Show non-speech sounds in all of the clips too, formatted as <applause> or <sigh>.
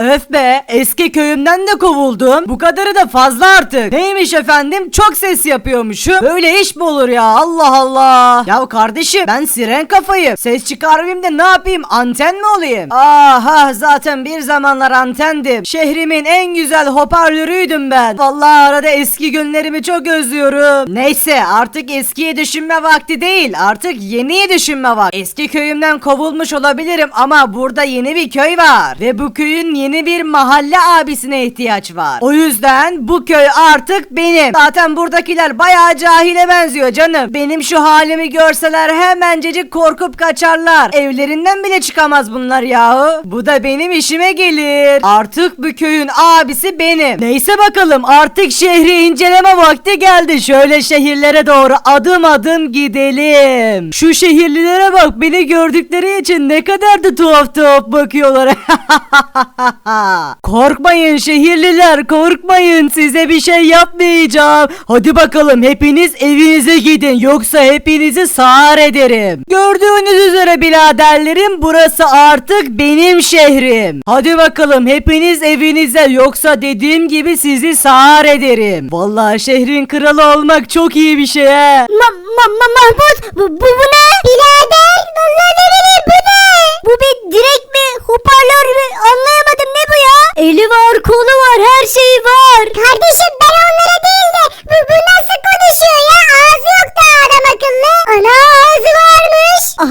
Öf be eski köyümden de kovuldum. Bu kadarı da fazla artık. Neymiş efendim çok ses yapıyormuşum. Böyle iş mi olur ya Allah Allah. Ya kardeşim ben siren kafayım. Ses çıkarmayayım da ne yapayım anten mi olayım? Aha zaten bir zamanlar antendim. Şehrimin en güzel hoparlörüydüm ben. Vallahi arada eski günlerimi çok özlüyorum. Neyse artık eskiyi düşünme vakti değil. Artık yeniyi düşünme vakti. Eski köyümden kovulmuş olabilirim ama burada yeni bir köy var. Ve bu köyün yeni bir mahalle abisine ihtiyaç var. O yüzden bu köy artık benim. Zaten buradakiler bayağı cahile benziyor canım. Benim şu halimi görseler hemencecik korkup kaçarlar. Evlerinden bile çıkamaz bunlar yahu. Bu da benim işime gelir. Artık bu köyün abisi benim. Neyse bakalım artık şehri inceleme vakti geldi. Şöyle şehirlere doğru adım adım gidelim. Şu şehirlilere bak beni gördükleri için ne kadar da tuhaf tuhaf bakıyorlar. <laughs> <laughs> korkmayın şehirliler korkmayın size bir şey yapmayacağım. Hadi bakalım hepiniz evinize gidin yoksa hepinizi sağır ederim. Gördüğünüz üzere biraderlerim burası artık benim şehrim. Hadi bakalım hepiniz evinize yoksa dediğim gibi sizi sağır ederim. Vallahi şehrin kralı olmak çok iyi bir şey he. Ma ma ma Mahmut bu, bu, bu ne?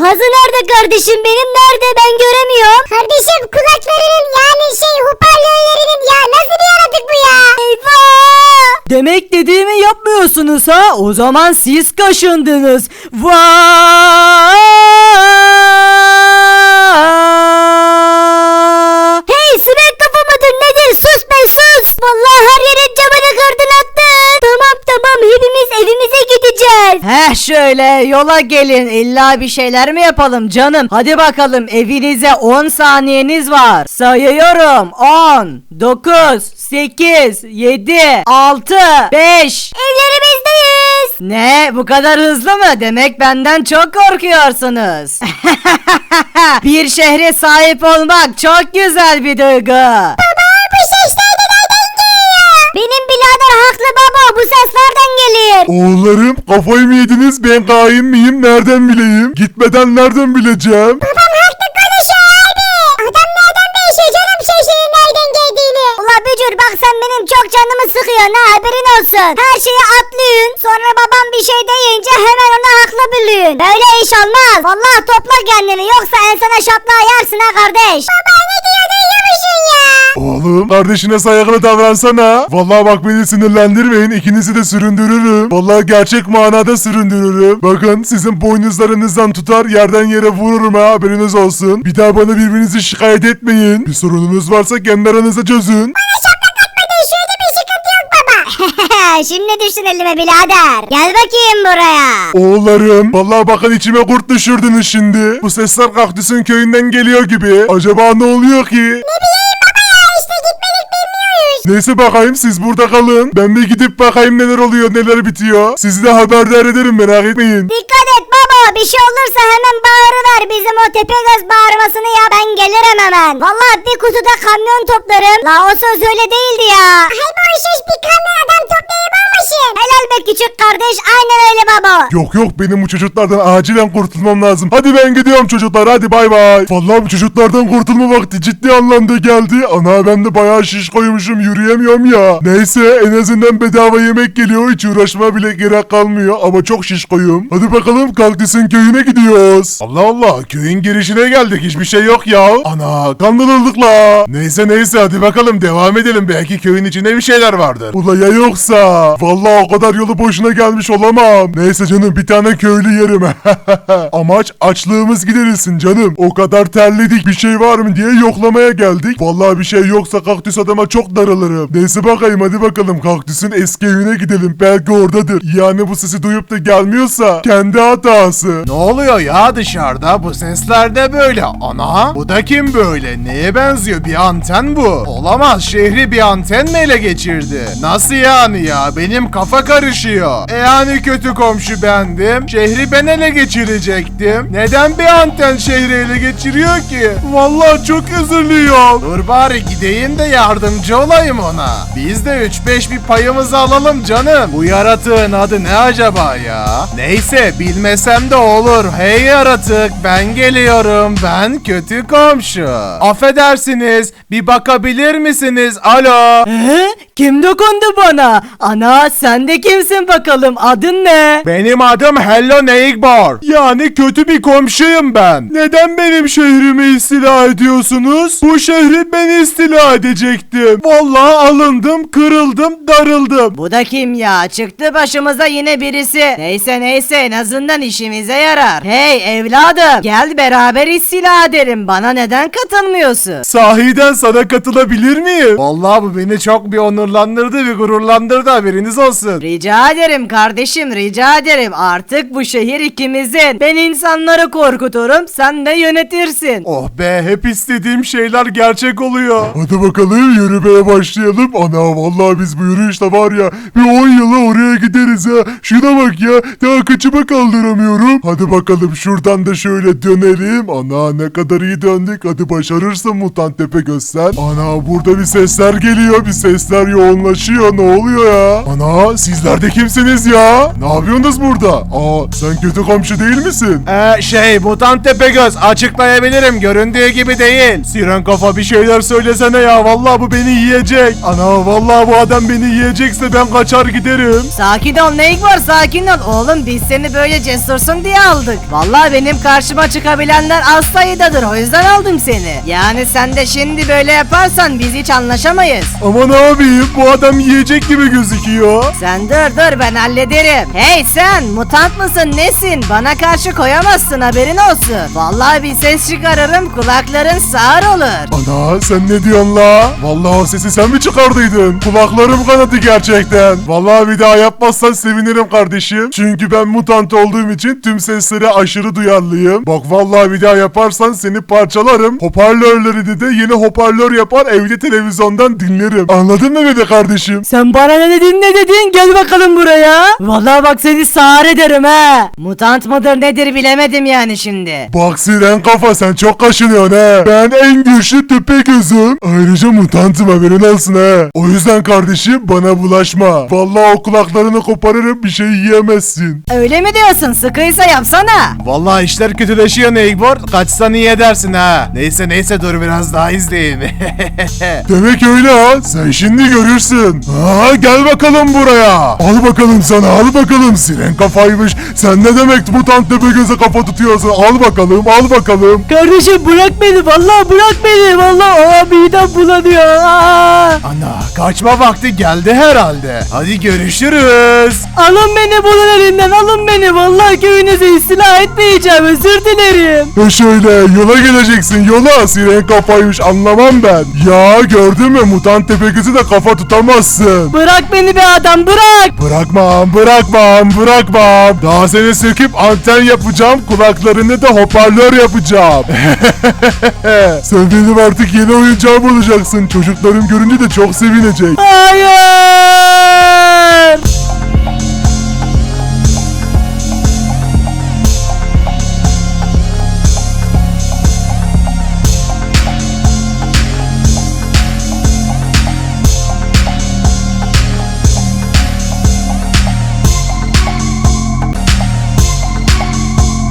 Ağzı nerede kardeşim benim nerede ben göremiyorum. Kardeşim kulaklarının yani şey hoparlörlerinin ya nasıl bir yaratık bu ya? Eyvah. Demek dediğimi yapmıyorsunuz ha? O zaman siz kaşındınız. Vaa! Şöyle yola gelin illa bir şeyler mi yapalım canım? Hadi bakalım evinize 10 saniyeniz var. Sayıyorum 10, 9, 8, 7, 6, 5. Evlerimizdeyiz. Ne bu kadar hızlı mı? Demek benden çok korkuyorsunuz. <laughs> bir şehre sahip olmak çok güzel bir duygu. Bu sesler de nereden geliyor? Benim birader haklı baba bu ses nereden geliyor? Oğullarım kafayı mı yediniz ben kain miyim nereden bileyim? Gitmeden nereden bileceğim? Babam haklı konuşuyor abi. Adam nereden biliyor canım sesinin nereden geldiğini? Ula bücür bak sen benim çok canımı sıkıyorsun ha haberin olsun. Her şeyi atlıyorsun. Sonra babam bir şey deyince hemen onu haklı biliyorsun. Böyle iş olmaz. Vallahi topla kendini yoksa en sana şapla yersin ha kardeş. Baba ne diyor duyuyor musun ya? Oğlum kardeşine saygılı davransana. Vallahi bak beni sinirlendirmeyin ikinizi de süründürürüm. Vallahi gerçek manada süründürürüm. Bakın sizin boynuzlarınızdan tutar yerden yere vururum ha haberiniz olsun. Bir daha bana birbirinizi şikayet etmeyin. Bir sorununuz varsa kendi aranızda çözün. Şöyle Şimdi düştün elime birader. Gel bakayım buraya. Oğullarım vallahi bakın içime kurt düşürdünüz şimdi. Bu sesler kaktüsün köyünden geliyor gibi. Acaba ne oluyor ki? İşte gitmedik bilmiyoruz. Neyse bakayım siz burada kalın. Ben bir gidip bakayım neler oluyor neler bitiyor. Sizi de haberdar ederim merak etmeyin. Dikkat et baba bir şey olursa hemen bağırıver bizim o tepegöz bağırmasını ya ben gelirim hemen. Vallahi bir kutuda kamyon toplarım. La o söz öyle değildi ya. Hay bu iş bir kamyon adam toplayıp almışsın. Helal be küçük kardeş aynen öyle baba. Yok yok benim bu çocuklardan acilen kurtulmam lazım. Hadi ben gidiyorum çocuklar hadi bay bay. Vallahi bu çocuklardan kurtulma vakti ciddi anlamda geldi. Ana ben de bayağı şiş koymuşum yürüyemiyorum ya. Neyse en azından bedava yemek geliyor hiç uğraşma bile gerek kalmıyor ama çok şiş koyum. Hadi bakalım kaktüsün köyüne gidiyoruz. Allah Allah köyün girişine geldik hiçbir şey yok ya. Ana kandırıldık la. Neyse neyse hadi bakalım devam edelim belki köyün içinde bir şeyler vardır. Ula ya yoksa. Vallahi o kadar yolu boşuna gelmiş olamam. Neyse canım bir tane köylü yerim. <laughs> Amaç açlığımız giderilsin canım. O kadar terledik bir şey var mı diye yoklamaya geldik. Vallahi bir şey yoksa kaktüs adama çok darılırım. Neyse bakayım hadi bakalım kaktüsün eski evine gidelim. Belki oradadır. Yani bu sesi duyup da gelmiyorsa kendi hatası. Ne oluyor ya dışarıda? Bu sesler de böyle. Ana bu da kim böyle? Neye benziyor? Bir anten bu. Olamaz şehri bir anten mi ele geçirdi? Nasıl yani ya? Benim kafa karışıyor. E yani kötü komşu bendim. Şehri ben ele geçirecektim. Neden bir anten şehri ele geçiriyor ki? Vallahi çok üzülüyor. Dur bari gideyim de yardımcı olayım ona. Biz de 3-5 bir payımızı alalım canım. Bu yaratığın adı ne acaba ya? Neyse bilmesem de olur. Hey yaratık ben geliyorum. Ben kötü komşu. Affedersiniz bir bakabilir misiniz? Alo. Ee, kim dokundu bana? Ana sen de kimsin bakalım adın ne? Benim adım Hello Neighbor. Yani kötü bir komşuyum ben. Neden benim şehrimi istila ediyorsunuz? Bu şehri ben istila edecektim. Vallahi alındım, kırıldım, darıldım. Bu da kim ya? Çıktı başımıza yine birisi. Neyse neyse en azından işimize yarar. Hey evladım gel beraber istila edelim. Bana neden katılmıyorsun? Sahiden sana katılabilir miyim? Vallahi bu beni çok bir onurlandırdı, bir gururlandırdı haberiniz olsun. Rica ederim kardeşim rica ederim. Artık bu şehir ikimizin. Ben insanları korkuturum sen de yönetirsin. Oh be hep istediğim şeyler gerçek oluyor. Hadi bakalım yürümeye başlayalım. Ana vallahi biz bu yürüyüşte var ya bir 10 yıla oraya gideriz ya. Şuna bak ya daha kıçıma kaldıramıyorum. Hadi bakalım şuradan da şöyle dönelim. Ana ne kadar iyi döndük. Hadi başarırsın mutant tepe göster. Ana burada bir sesler geliyor. Bir sesler yoğunlaşıyor. Ne oluyor ya? Ana sizler de kimsiniz ya? Ne yapıyorsunuz burada? Aa sen kötü komşu değil misin? Ee, şey mutant tepegöz açıklayabilirim göründüğü gibi değil. Siren kafa bir şeyler söylesene ya vallahi bu beni yiyecek. Ana vallahi bu adam beni yiyecekse ben kaçar giderim. Sakin ol neyik var sakin ol. Oğlum biz seni böyle cesursun diye aldık. Vallahi benim karşıma çıkabilenler az sayıdadır o yüzden aldım seni. Yani sen de şimdi böyle yaparsan biz hiç anlaşamayız. Aman abim bu adam yiyecek gibi gözüküyor. Sen dur dur ben hallederim. Hey sen mutant mısın nesin? Bana karşı koyamazsın haberin olsun. Vallahi bir ses çıkarırım kulakların sağır olur. Ana sen ne diyorsun la? Vallahi o sesi sen mi çıkardıydın? Kulaklarım kanadı gerçekten. Vallahi bir daha yapmazsan sevinirim kardeşim. Çünkü ben mutant olduğum için tüm seslere aşırı duyarlıyım. Bak vallahi bir daha yaparsan seni parçalarım. Hoparlörleri de yeni hoparlör yapar evde televizyondan dinlerim. Anladın mı beni kardeşim? Sen bana ne dedin ne dedin gel bakalım buraya. Vallahi bak seni sağır ederim ha. Mutant mıdır nedir bilemedim yani şimdi. Bak siren kafa sen çok kaşınıyorsun he. Ben en güçlü tüpe gözüm. Ayrıca mutantım haberin olsun he. O yüzden kardeşim bana bulaşma. Vallahi o kulaklarını koparırım bir şey yiyemezsin. Öyle mi diyorsun sıkıysa yapsana. Vallahi işler kötüleşiyor Neighbor. Kaçsan iyi edersin ha. Neyse neyse dur biraz daha izleyin. <laughs> Demek öyle ha. Sen şimdi görürsün. Ha gel bakalım buraya. Al bakalım sana al bakalım. Siren kafaymış. Sen ne demek mutant tepe göze kafa tutuyorsun. Al bakalım al bakalım. Kardeşim bırak beni vallahi bırak beni vallahi aa, midem bulanıyor. Aa. Ana kaçma vakti geldi herhalde. Hadi görüşürüz. Alın beni bunun elinden alın beni vallahi köyünüzü istila etmeyeceğim özür dilerim. E şöyle yola geleceksin yola. Siren kafaymış anlamam ben. Ya gördün mü mutant tepe göze de kafa tutamazsın. Bırak beni be adam bırak. Bırakmam, bırakmam, bırakmam. Daha seni söküp anten yapacağım, kulaklarını da hoparlör yapacağım. <laughs> Sen benim artık yeni oyuncağım olacaksın. Çocuklarım görünce de çok sevinecek. Hayır.